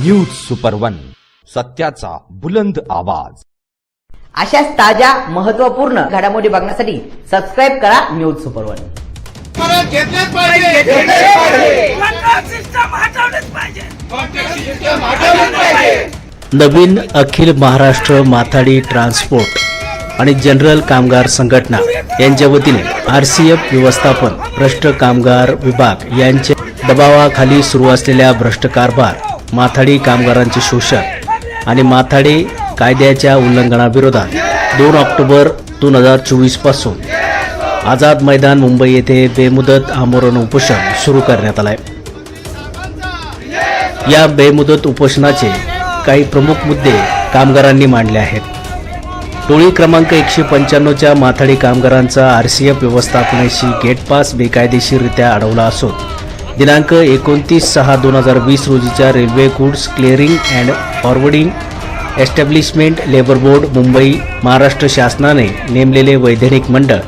News super one सत्याचा बुलंद आवाज. अशाच ताज्या महत्त्वपूर्ण घडामोडी बघण्यासाठी सबस्क्राईब करा न्यूज सुपर वन नवीन अखिल महाराष्ट्र माथाडी ट्रान्सपोर्ट आणि जनरल कामगार संघटना यांच्या वतीने आर सी एफ व्यवस्थापन भ्रष्ट कामगार विभाग यांच्या दबावाखाली सुरू असलेल्या भ्रष्ट कारभार माथाडी कामगारांचे शोषण आणि माथाडी कायद्याच्या उल्लंघनाविरोधात दोन ऑक्टोबर दोन हजार चोवीसपासून आझाद मैदान मुंबई येथे बेमुदत आमरण उपोषण सुरू करण्यात आलं आहे या बेमुदत उपोषणाचे काही प्रमुख मुद्दे कामगारांनी मांडले आहेत. टोळी क्रमांक एकशे पंच्याण्णवच्या माथाडी कामगारांचा आर सी एफ व्यवस्थापनाशी गेटपास बेकायदेशीररित्या अडवला असून दिनांक एकोणतीस सहा दोन हजार वीस रोजीच्या railway goods clearing and forwarding establishment labour board Mumbai Maharashtra शासनाने नेमलेले वैधानिक मंडळ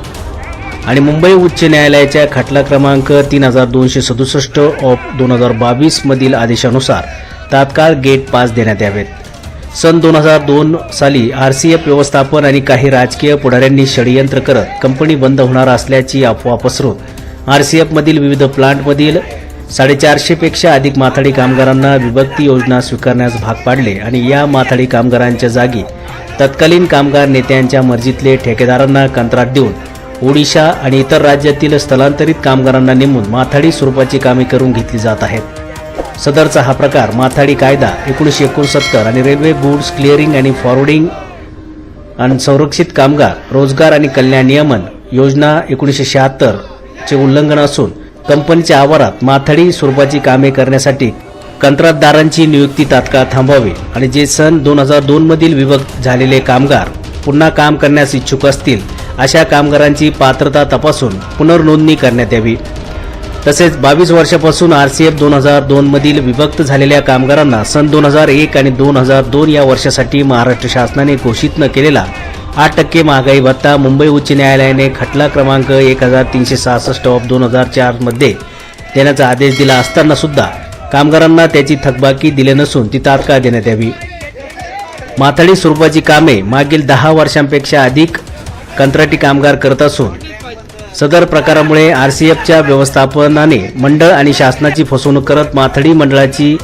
आणि मुंबई उच्च न्यायालयाच्या खटला क्रमांक तीन हजार दोनशे सदुसष्ट ऑफ दोन हजार बावीसमधील आदेशानुसार तात्काळ गेट पास देण्यात यावेत. सन दोन हजार दोन साली आर सी एफ व्यवस्थापन आणि काही राजकीय पुढाऱ्यांनी षडयंत्र करत कंपनी बंद होणार असल्याची अफवा पसरून आर सी एफमधील विविध प्लांटमधील साडेचारशेपेक्षा अधिक माथाडी कामगारांना विभक्ती योजना स्वीकारण्यास भाग पाडले आणि या माथाडी कामगारांच्या जागी तत्कालीन कामगार नेत्यांच्या मर्जीतले ठेकेदारांना कंत्राट देऊन ओडिशा आणि इतर राज्यातील स्थलांतरित कामगारांना नेमून माथाडी स्वरूपाची कामे करून घेतली जात आहेत. सदरचा हा प्रकार माथाडी कायदा एकोणीसशे एकोणसत्तर आणि रेल्वे गुड्स क्लिअरिंग आणि फॉरवर्डिंग आणि संरक्षित कामगार रोजगार आणि कल्याण नियमन योजना एकोणीसशे शहात्तर चे उल्लंघन असून कंपनीच्या आवारात माथाडी स्वरूपाची कामे करण्यासाठी कंत्राटदारांची नियुक्ती तात्काळ थांबवावी आणि जे सन दोन हजार दोन मधील विभक्त झालेले कामगार पुन्हा काम करण्यास इच्छुक असतील अशा कामगारांची पात्रता तपासून पुनर्नोंदणी करण्यात यावी. तसेच बावीस वर्षापासून आर सी एफ दोन हजार दोन मधील विभक्त झालेल्या कामगारांना सन दोन हजार एक आणि दोन हजार दोन या वर्षासाठी महाराष्ट्र शासनाने घोषित न केलेला आठ टक्के महागाई भत्ता मुंबई उच्च न्यायालयाने खटला क्रमांक एक हजार तीनशे सहासष्ट ऑफ दोन हजार चारमध्ये देण्याचा आदेश दिला असताना सुद्धा कामगारांना त्याची थकबाकी दिली नसून ती तात्काळ देण्यात यावी. माथाडी स्वरूपाची कामे मागील दहा वर्षांपेक्षा अधिक कंत्राटी कामगार करत असून सदर प्रकारामुळे आर सी एफच्या व्यवस्थापनाने मंडळ आणि शासनाची फसवणूक करत माथडी मंडळाची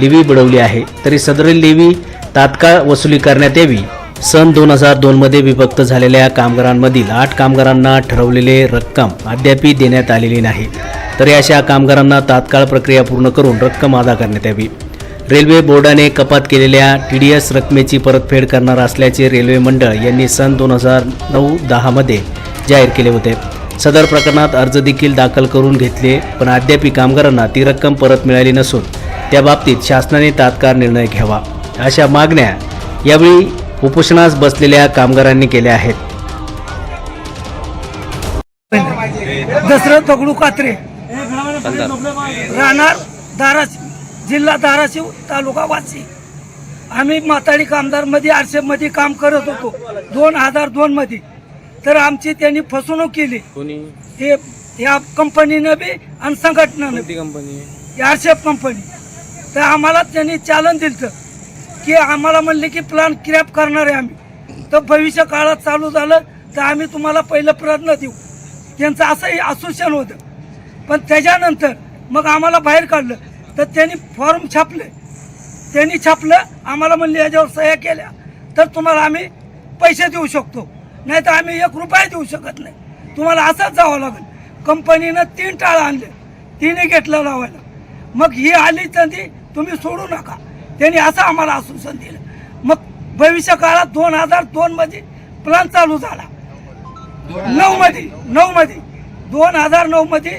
लिवी बुडवली आहे. तरी सदरील लिवी तात्काळ वसुली करण्यात यावी. सन दोन हजार दोनमध्ये विभक्त झालेल्या कामगारांमधील आठ कामगारांना ठरवलेले रक्कम अद्यापही देण्यात आलेली नाही. तरी अशा कामगारांना तात्काळ प्रक्रिया पूर्ण करून रक्कम अदा करण्यात यावी. रेल्वे बोर्डाने कपात केलेल्या टी डी एस रकमेची परतफेड करणार असल्याचे रेल्वे मंडळ यांनी सन दोन हजार नऊ दहामध्ये जाहीर केले होते. सदर प्रकरणात अर्ज देखील दाखल करून घेतले पण अद्याप कामगारांना ती रक्कम परत मिळाली नसून त्या बाबतीत शासनाने तात्काळ निर्णय घ्यावा. अशा मागण्या यावेळी उपोषणास बसलेल्या कामगारांनी केल्या आहेत. दसरथ दगडू कात्रे. राहणार धाराशिव जिल्हा धाराशिव तालुका वाशी. आम्ही माताडी कामदारमध्ये आरसेफमध्ये काम करत होतो. दोन हजार दोन मध्ये तर आमची त्यांनी फसवणूक केली. हे या कंपनीनं बी आणि संघटनेनं बी. कंपनी? आरसेफ कंपनी. तर आम्हाला त्यांनी चालन दिलं की आम्हाला म्हणले की प्लान क्रॅप करणार आहे आम्ही. तर भविष्य काळात चालू झालं तर आम्ही तुम्हाला पहिलं प्रयत्न देऊ. त्यांचं असंही आश्वासन होतं. पण त्याच्यानंतर मग आम्हाला बाहेर काढलं. तर त्यांनी फॉर्म छापले. त्यांनी छापलं आम्हाला म्हणले याच्यावर सह्या केल्या. तर तुम्हाला आम्ही पैसे देऊ शकतो. नाही तर आम्ही एक रुपया देऊ शकत नाही. तुम्हाला असंच जावं लागेल. कंपनीनं तीन टाळं आणले. तिने घेतलं लावायला. मग ही आली संधी तुम्ही सोडू नका. त्यांनी असं आम्हाला आश्वासन दिलं. मग भविष्य काळात दोन हजार दोन मध्ये प्लॅन चालू झाला. नऊ मध्ये नऊ मध्ये. दोन हजार नऊ मध्ये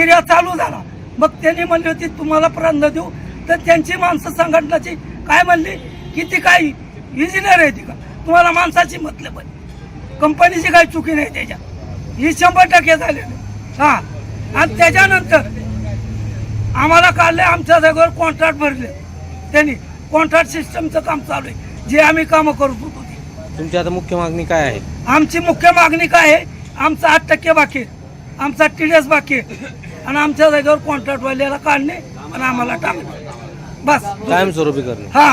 एरिया चालू झाला. मग त्यांनी म्हणली होती तुम्हाला प्रांत देऊ. तर त्यांची माणसं संघटनाची काय म्हणली? की ती काय इंजिनियर आहे ती का? तुम्हाला माणसाची मतलब आहे कंपनीची काही चुकी नाही त्याच्यात. ही शंभर टक्के झालेली. हा. आणि त्याच्यानंतर आम्हाला काढले आमच्या जागेवर कॉन्ट्रॅक्ट भरले. त्यांनी कॉन्ट्रॅक्ट सिस्टमचं काम चालू आहे. जे आम्ही कामं करत होतो ते तुमची आता मुख्य मागणी काय आहे? आमची मुख्य मागणी काय आहे? आमचा आठ टक्के बाकी आहे. आमचा टीडीएस बाकी आहे. आणि आमच्या जागेवर कॉन्ट्रॅक्टवाल्याला काढणे आणि आम्हाला टाकणे. बस. कायमस्वरूपी करणे. हा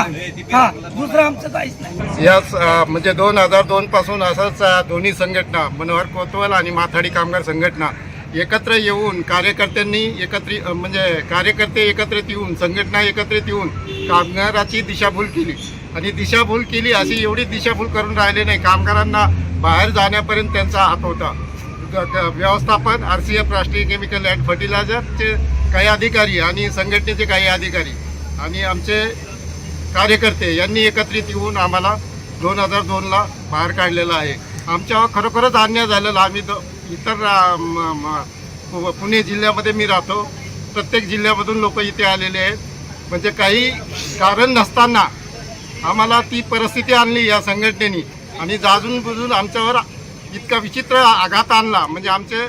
हा. दुसरं आमचं काहीच नाही. या अ, म्हणजे दोन हजार दोन पासून असंच अ, दोन्ही संघटना मनोहर कोतवाल आणि माथाडी कामगार संघटना एकत्र येऊन कार्यकर्त्यांनी एकत्रित म्हणजे कार्यकर्ते एकत्रित येऊन संघटना एकत्रित येऊन कामगाराची दिशाभूल केली. आणि दिशाभूल केली अशी एवढी दिशाभूल करून राहिले नाही. कामगारांना बाहेर जाण्यापर्यंत त्यांचा हात होता. व्यवस्थापन आर सी एफ राष्ट्रीय केमिकल अँड फर्टिलायझरचे काही अधिकारी आणि संघटनेचे काही अधिकारी आणि आमचे कार्यकर्ते यांनी एकत्रित येऊन आम्हाला दोन हजार दोनला बाहेर काढलेलं आहे. आमच्यावर खरोखरच अन्याय झालेला आम्ही इतर म- पुणे जिल्ह्यामध्ये मी राहतो. प्रत्येक जिल्ह्यामधून लोक इथे आलेले आहेत. म्हणजे काही कारण नसताना आम्हाला ती परिस्थिती आणली या संघटनेनी. आणि जाजून बुजून आमच्यावर इतका विचित्र आघात आणला. म्हणजे आमचे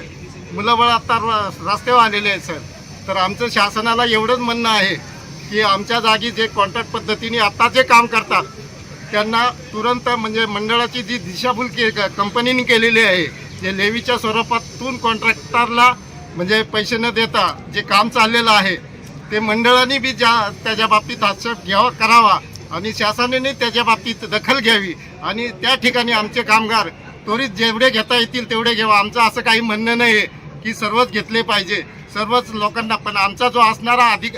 मुलंबळ आता र- रस्त्यावर आलेले आहेत सर. तर आमचं शासनाला एवढंच म्हणणं आहे की आमच्या जागी जे कॉन्ट्रॅक्ट पद्धतीने आत्ता जे काम करतात त्यांना तुरंत म्हणजे मंडळाची जी दिशाभूल के कंपनीने केलेली आहे जे लेवीच्या स्वरूपातून कॉन्ट्रॅक्टरला म्हणजे पैसे न देता जे काम चाललेलं आहे ते मंडळाने बी ज्या त्याच्या बाबतीत आक्षेप घ्यावा करावा आणि शासनाने त्याच्या बाबतीत दखल घ्यावी आणि त्या ठिकाणी आमचे कामगार त्वरित जेवढे घेता येतील तेवढे घ्यावा. आमचं असं काही म्हणणं नाही आहे की सर्वच घेतले पाहिजे. सर्वच लोकांना पण आमचा जो असणारा अधिक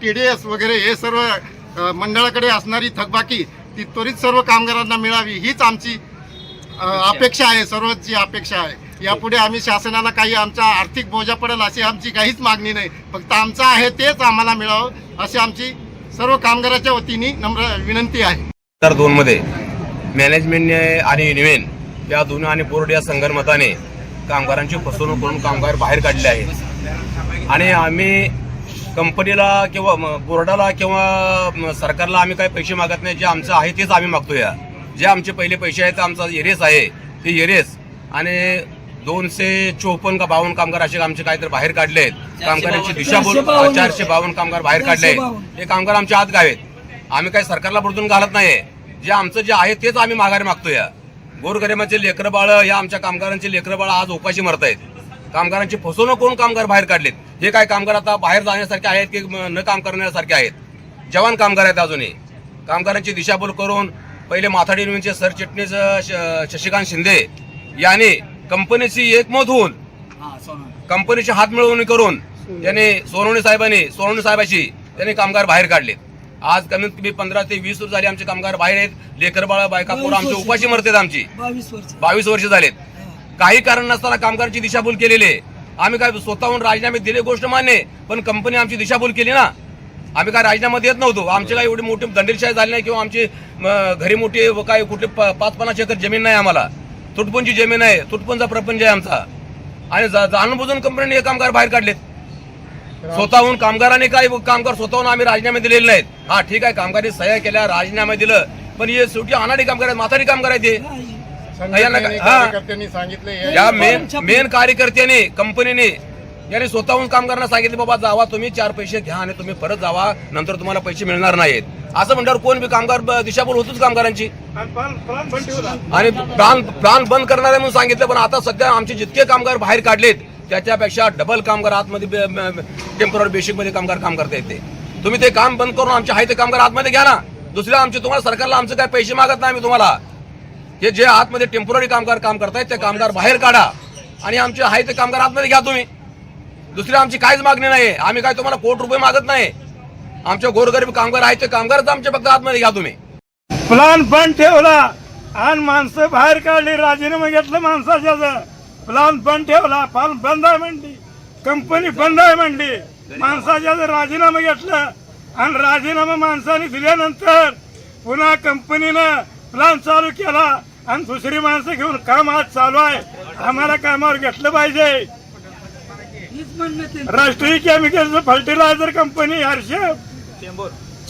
टी डी एस वगैरे हे सर्व मंडळाकडे असणारी थकबाकी ती त्वरित सर्व कामगारांना मिळावी हीच आमची अपेक्षा आहे सर्वची अपेक्षा आहे. यापुढे आम्ही शासनाला काही आमचा आर्थिक बोजा पडेल अशी आमची काहीच मागणी नाही. फक्त आमचं आहे तेच आम्हाला मिळावं अशी आमची सर्व कामगाराच्या वतीने नम्र विनंती आहे. हजार दोन मध्ये मॅनेजमेंटने आणि युनियन या दोन्ही आणि बोर्ड या संगणमताने कामगारांची फसवणूक करून कामगार बाहेर काढले आहेत. आणि आम्ही कंपनीला किंवा बोर्डाला किंवा म- सरकारला आम्ही काही पैसे मागत नाही जे आमचं आहे तेच आम्ही मागतो या जे आमचे पहिले पैसे आहेत आमचा एरेस आहे ते एरेस आणि दोनशे चोपन्न का बावन्न कामगार असे आमचे काहीतरी बाहेर काढले आहेत. कामगारांची दिशाभूल चारशे बावन्न. चारशे बावन्न कामगार बाहेर काढले आहेत. हे कामगार आमच्या आत गावेत. आम्ही काही सरकारला बुडून घालत नाही जे आमचं जे आहे तेच आम्ही माघारी मागतो या गोरगरिबाचे लेकरं बाळ या आमच्या कामगारांचे लेकरं बाळ आज उपाशी मरत आहेत कामगारांची फसवणूक करून कामगार बाहेर काढलेत. हे काय कामगार आता बाहेर जाण्यासारखे आहेत की न काम करण्यासारखे आहेत? जवान कामगार आहेत अजूनही. कामगारांची दिशाभूल करून पहिले माथाडी युनियनचे सरचिटणीस शशिकांत शिंदे यांनी कंपनीची एकमत होऊन कंपनीची हात मिळवणी करून त्यांनी सोनवणे साहेबांनी सोनवणे साहेबाशी त्यांनी कामगार बाहेर काढलेत आज कमीत कमी पंधरा ते वीस वर्ष झाले आमचे कामगार बाहेर आहेत. लेकर बाळा बायका पोरं आमची उपाशी मरतात आमची. बावीस वर्ष. झालेत. काही कारण नसताना कामगारांची दिशाभूल केलेली आहे. आम्ही काय स्वतःहून राजीनामे दिले गोष्ट मान्य पण कंपनी आमची दिशाभूल केली ना. आम्ही काय राजीनामा देत नव्हतो. आमचे काय एवढी मोठी दंडेलशाही झाली नाही किंवा आमची घरी मोठी काय कुठे प- पाच पन्नास एकर जमीन नाही आम्हाला. तुटपुंची जमीन आहे. तुटपुंचा प्रपंच आहे आमचा. आणि जाणून बुजून कंपनीने हे कामगार बाहेर काढलेत. स्वतःहून कामगारांनी काय कामगार स्वतःहून आम्ही राजीनामे दिलेले नाहीत. हा ठीक आहे. कामगारी सह्या केल्या राजीनामे दिलं. पण हे शेवटी अनाडी कामगार आहेत म्हातारी कामगार आहेत हे. यांना हे- या मेन मेन कार्यकर्त्याने कंपनीने यांनी स्वतःहून कामगारांना सांगितले बाबा जावा तुम्ही चार पैसे घ्या आणि तुम्ही परत जावा नंतर तुम्हाला पैसे मिळणार नाहीत. असं म्हणल्यावर कोण बी कामगार दिशाभूल होतोच कामगारांची. आणि प्लान प्लान बंद करणार आहे म्हणून सांगितलं पण आता सध्या आमचे जितके कामगार बाहेर काढलेत त्याच्यापेक्षा डबल कामगार आतमध्ये टेंपररी बेसिकमध्ये कामगार काम करता येते. तुम्ही ते काम बंद करून आमचे आहे ते कामगार आतमध्ये घ्या ना. दुसऱ्या आमचे तुम्हाला सरकारला आमचे काय पैसे मागत नाही आम्ही तुम्हाला. हे जे आतमध्ये टेंपररी कामगार काम करतायत ते कामगार बाहेर काढा. आणि आमचे आहे ते कामगार आतमध्ये घ्या तुम्ही. दुसरी आमची काहीच मागणी नाही आम्ही काय तुम्हाला कोटी रुपये मागत नाही. आमच्या गोरगरीब कामगार आहेत ते कामगारच आमच्या फक्त आतमध्ये घ्या तुम्ही. प्लान बंद ठेवला. आणि माणसं बाहेर काढली राजीनामा घेतलं माणसाच्या प्लान बंद ठेवला. प्लान बंद आहे म्हणली. कंपनी बंद आहे म्हणली. माणसाच्या राजीनामा घेतलं. आणि राजीनामा माणसाने दिल्यानंतर पुन्हा कंपनीनं प्लान चालू केला. आणि दुसरी माणसं घेऊन काम आज चालू आहे. आम्हाला कामावर घेतलं पाहिजे. राष्ट्रीय केमिकल्स फर्टिलायझर कंपनी हर्षद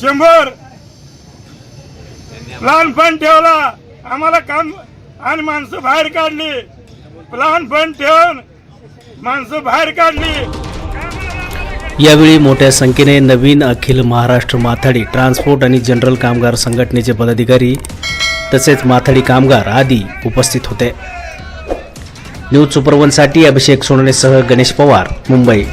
शंभर प्लान बंद ठेवला. आम्हाला काम आणि माणसं बाहेर काढली. प्लान बंद ठेवून माणसं बाहेर काढली. यावेळी मोठ्या संख्येने नवीन अखिल महाराष्ट्र माथाडी ट्रान्सपोर्ट आणि जनरल कामगार संघटनेचे पदाधिकारी तसेच माथाडी कामगार आदी उपस्थित होते. न्यूज सुपरवनसाठी अभिषेक सोनवणेसह गणेश पवार मुंबई.